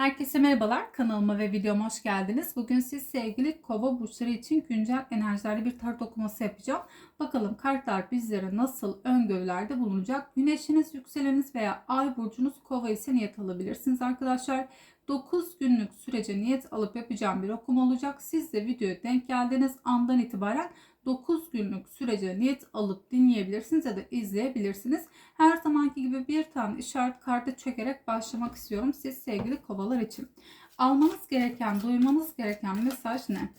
Herkese merhabalar. Kanalıma ve videoma hoş geldiniz. Bugün siz sevgili kova burçları için güncel enerjilerle bir tarot okuması yapacağım. Bakalım kartlar bizlere nasıl öngörülerde bulunacak. Güneşiniz, yükseleniniz veya ay burcunuz kova ise niyet alabilirsiniz arkadaşlar. 9 günlük sürece niyet alıp yapacağım bir okuma olacak. Siz de videoya denk geldiğiniz andan itibaren 9 günlük sürece niyet alıp dinleyebilirsiniz ya da izleyebilirsiniz. Her zamanki gibi bir tane işaret kartı çekerek başlamak istiyorum siz sevgili kovalar için. Almanız gereken, duymanız gereken mesaj ne?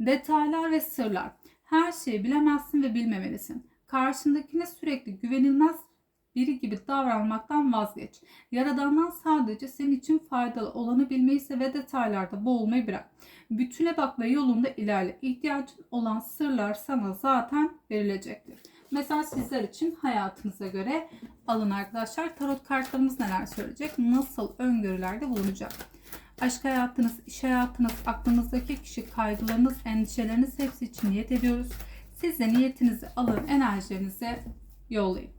Detaylar ve sırlar. Her şeyi bilemezsin ve bilmemelisin. Karşındakine sürekli güvenilmez biri gibi davranmaktan vazgeç. Yaradandan sadece senin için faydalı olanı bilmeyi ve detaylarda boğulmayı bırak. Bütüne bak ve yolunda ilerle. İhtiyacın olan sırlar sana zaten verilecektir. Mesela sizler için hayatınıza göre alın arkadaşlar. Tarot kartlarımız neler söyleyecek? Nasıl öngörülerde bulunacak? Aşk hayatınız, iş hayatınız, aklınızdaki kişi, kaygılarınız, endişeleriniz hepsi için niyet ediyoruz. Siz de niyetinizi alın, enerjilerinizi yollayın.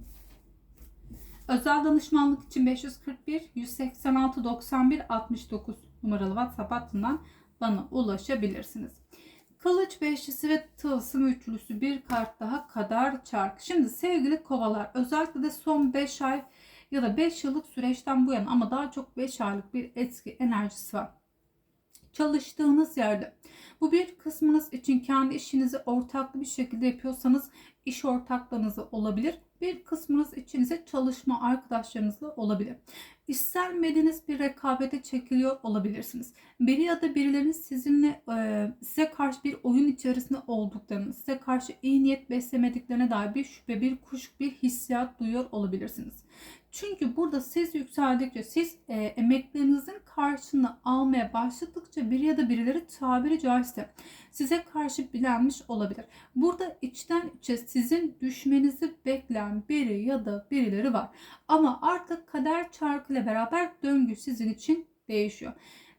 Özel danışmanlık için 541 186 91 69 numaralı WhatsApp hattından bana ulaşabilirsiniz. Kılıç beşlisi ve tılsım üçlüsü bir kart daha kadar çark. Şimdi sevgili kovalar özellikle de son 5 ay ya da 5 yıllık süreçten bu yana ama daha çok 5 aylık bir etki enerjisi var. Çalıştığınız yerde bu bir kısmınız için kendi işinizi ortaklı bir şekilde yapıyorsanız iş ortaklarınızı olabilir bir kısmınız içinize çalışma arkadaşlarınızla olabilir. İstenmediğiniz bir rekabete çekiliyor olabilirsiniz. Biri ya da birilerinin sizinle e, size karşı bir oyun içerisinde olduklarını, size karşı iyi niyet beslemediklerine dair bir şüphe, bir kuşku, bir hissiyat duyuyor olabilirsiniz. Çünkü burada siz yükseldikçe, siz e, emeklerinizin karşılığını almaya başladıkça biri ya da birileri tabiri caizse size karşı bilenmiş olabilir. Burada içten içe sizin düşmenizi bekleyen biri ya da birileri var. Ama artık kader çarkıyla beraber döngü sizin için değişiyor.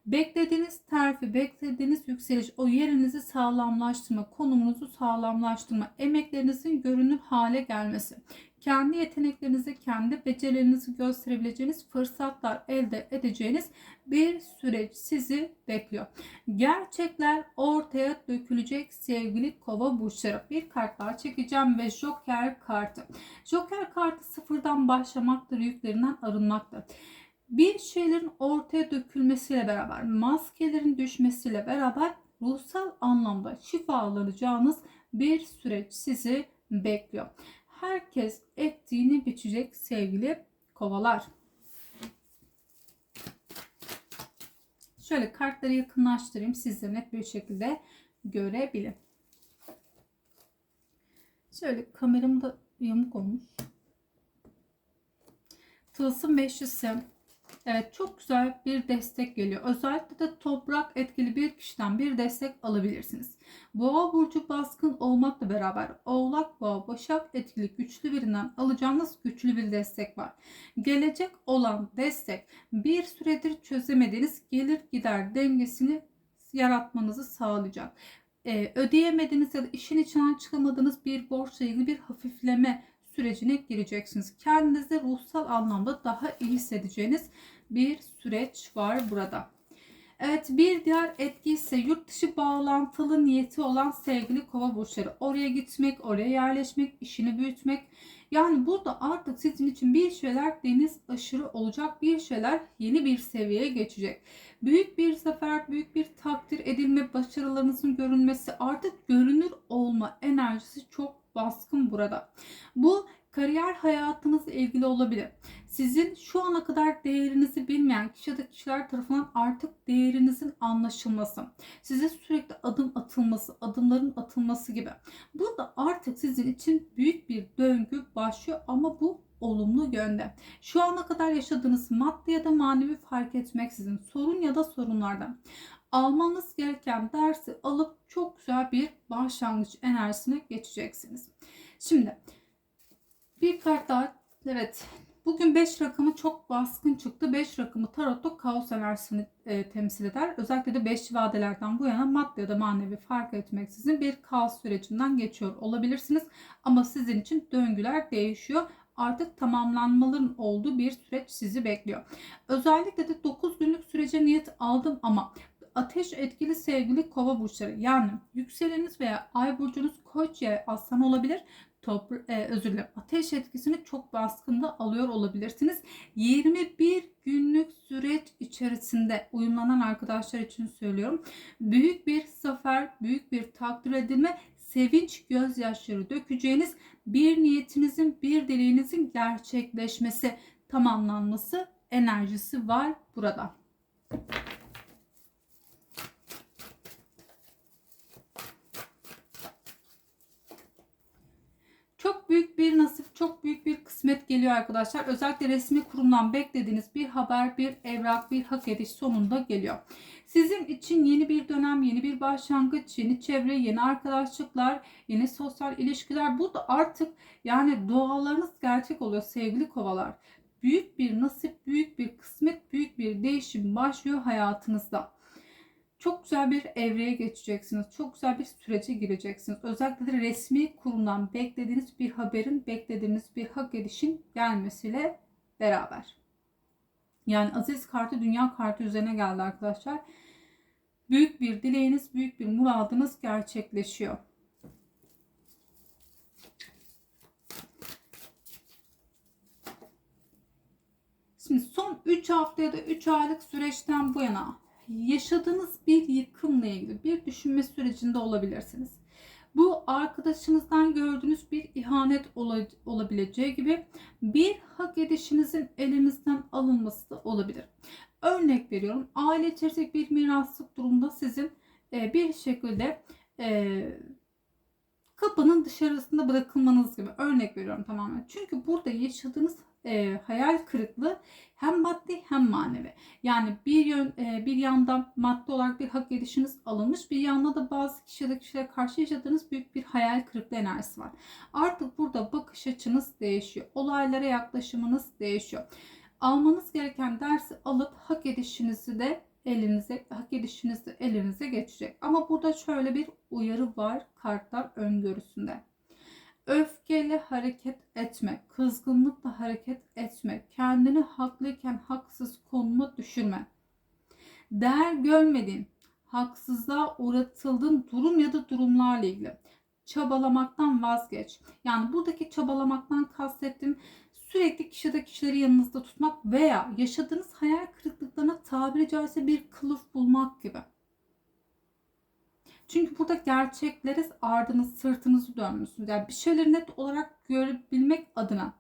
Beklediğiniz terfi, beklediğiniz yükseliş, o yerinizi sağlamlaştırma, konumunuzu sağlamlaştırma, emeklerinizin görünür hale gelmesi, kendi yeteneklerinizi, kendi becerilerinizi gösterebileceğiniz fırsatlar elde edeceğiniz bir süreç sizi bekliyor. Gerçekler ortaya dökülecek sevgili kova burçları. Bir kart daha çekeceğim ve Joker kartı. Joker kartı sıfırdan başlamaktır, yüklerinden arınmaktır bir şeylerin ortaya dökülmesiyle beraber, maskelerin düşmesiyle beraber ruhsal anlamda şifalanacağınız bir süreç sizi bekliyor. Herkes ettiğini biçecek sevgili kovalar. Şöyle kartları yakınlaştırayım sizlere net bir şekilde görebilin. Şöyle kameramda yamuk olmuş. Tılsım 500 sem Evet çok güzel bir destek geliyor. Özellikle de toprak etkili bir kişiden bir destek alabilirsiniz. Boğa burcu baskın olmakla beraber Oğlak Boğa Başak etkili güçlü birinden alacağınız güçlü bir destek var. Gelecek olan destek bir süredir çözemediğiniz gelir gider dengesini yaratmanızı sağlayacak. Ee, ödeyemediğiniz ya da işin içinden çıkamadığınız bir borçla ilgili bir hafifleme sürecine gireceksiniz. Kendinizi ruhsal anlamda daha iyi hissedeceğiniz bir süreç var burada. Evet bir diğer etki ise yurt dışı bağlantılı niyeti olan sevgili kova burçları. Oraya gitmek, oraya yerleşmek, işini büyütmek. Yani burada artık sizin için bir şeyler deniz aşırı olacak. Bir şeyler yeni bir seviyeye geçecek. Büyük bir zafer, büyük bir takdir edilme, başarılarınızın görünmesi, artık görünür olma enerjisi çok baskın burada. Bu kariyer hayatınızla ilgili olabilir. Sizin şu ana kadar değerinizi bilmeyen kişi ya da kişiler tarafından artık değerinizin anlaşılması, size sürekli adım atılması, adımların atılması gibi. Burada artık sizin için büyük bir döngü başlıyor ama bu olumlu yönde. Şu ana kadar yaşadığınız maddi ya da manevi fark etmeksizin sorun ya da sorunlardan almanız gereken dersi alıp çok güzel bir başlangıç enerjisine geçeceksiniz. Şimdi bir kart daha. Evet. Bugün 5 rakamı çok baskın çıktı. 5 rakamı tarotta kaos enerjisini e, temsil eder. Özellikle de 5 vadelerden bu yana maddi ya da manevi fark etmeksizin bir kaos sürecinden geçiyor olabilirsiniz. Ama sizin için döngüler değişiyor. artık tamamlanmaların olduğu bir süreç sizi bekliyor. Özellikle de 9 günlük sürece niyet aldım ama ateş etkili sevgili kova burçları yani yükseleniniz veya ay burcunuz koç ya aslan olabilir. Topra e, özür dilerim. Ateş etkisini çok baskında alıyor olabilirsiniz. 21 günlük süreç içerisinde uyumlanan arkadaşlar için söylüyorum. Büyük bir zafer, büyük bir takdir edilme, sevinç gözyaşları dökeceğiniz bir niyetinizin, bir dileğinizin gerçekleşmesi, tamamlanması enerjisi var burada. Çok büyük bir nasip, çok büyük bir kısmet geliyor arkadaşlar. Özellikle resmi kurumdan beklediğiniz bir haber, bir evrak, bir hak ediş sonunda geliyor. Sizin için yeni bir dönem, yeni bir başlangıç, yeni çevre, yeni arkadaşlıklar, yeni sosyal ilişkiler. Bu da artık yani dualarınız gerçek oluyor sevgili kovalar. Büyük bir nasip, büyük bir kısmet, büyük bir değişim başlıyor hayatınızda çok güzel bir evreye geçeceksiniz. Çok güzel bir sürece gireceksiniz. Özellikle de resmi kurumdan beklediğiniz bir haberin, beklediğiniz bir hak edişin gelmesiyle beraber. Yani aziz kartı dünya kartı üzerine geldi arkadaşlar. Büyük bir dileğiniz, büyük bir muradınız gerçekleşiyor. Şimdi son 3 hafta ya da 3 aylık süreçten bu yana yaşadığınız bir yıkımla ilgili bir düşünme sürecinde olabilirsiniz. Bu arkadaşınızdan gördüğünüz bir ihanet olabileceği gibi bir hak edişinizin elinizden alınması da olabilir. Örnek veriyorum aile içerisindeki bir miraslık durumda sizin e, bir şekilde e, kapının dışarısında bırakılmanız gibi örnek veriyorum tamamen. Çünkü burada yaşadığınız e, hayal kırıklığı hem maddi hem manevi. Yani bir yön e, bir yandan maddi olarak bir hak edişiniz alınmış, bir yanda da bazı kişilere kişilere karşı yaşadığınız büyük bir hayal kırıklığı enerjisi var. Artık burada bakış açınız değişiyor. Olaylara yaklaşımınız değişiyor. Almanız gereken dersi alıp hak edişinizi de elinize, hak edişiniz de elinize geçecek. Ama burada şöyle bir uyarı var kartlar öngörüsünde. Öfkeyle hareket etme, kızgınlıkla hareket etme, kendini haklıyken haksız konuma düşürme. Değer görmediğin, haksızlığa uğratıldığın durum ya da durumlarla ilgili çabalamaktan vazgeç. Yani buradaki çabalamaktan kastettim sürekli kişide kişileri yanınızda tutmak veya yaşadığınız hayal kırıklıklarına tabiri caizse bir kılıf bulmak gibi. Çünkü burada gerçeklere ardınız, sırtınızı dönmüşsünüz. Yani bir şeyleri net olarak görebilmek adına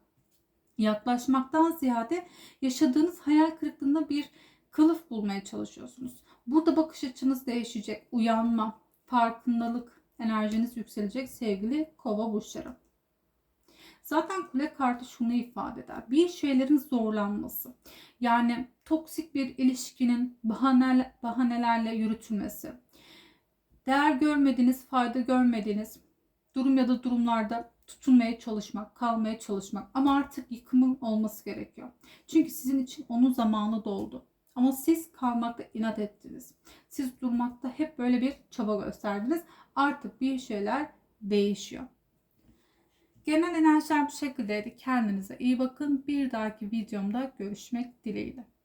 yaklaşmaktan ziyade yaşadığınız hayal kırıklığında bir kılıf bulmaya çalışıyorsunuz. Burada bakış açınız değişecek. Uyanma, farkındalık enerjiniz yükselecek sevgili kova burçları. Zaten kule kartı şunu ifade eder. Bir şeylerin zorlanması. Yani toksik bir ilişkinin bahaneler, bahanelerle yürütülmesi değer görmediğiniz, fayda görmediğiniz durum ya da durumlarda tutunmaya çalışmak, kalmaya çalışmak ama artık yıkımın olması gerekiyor. Çünkü sizin için onun zamanı doldu. Ama siz kalmakta inat ettiniz. Siz durmakta hep böyle bir çaba gösterdiniz. Artık bir şeyler değişiyor. Genel enerjiler bu şekildeydi. Kendinize iyi bakın. Bir dahaki videomda görüşmek dileğiyle.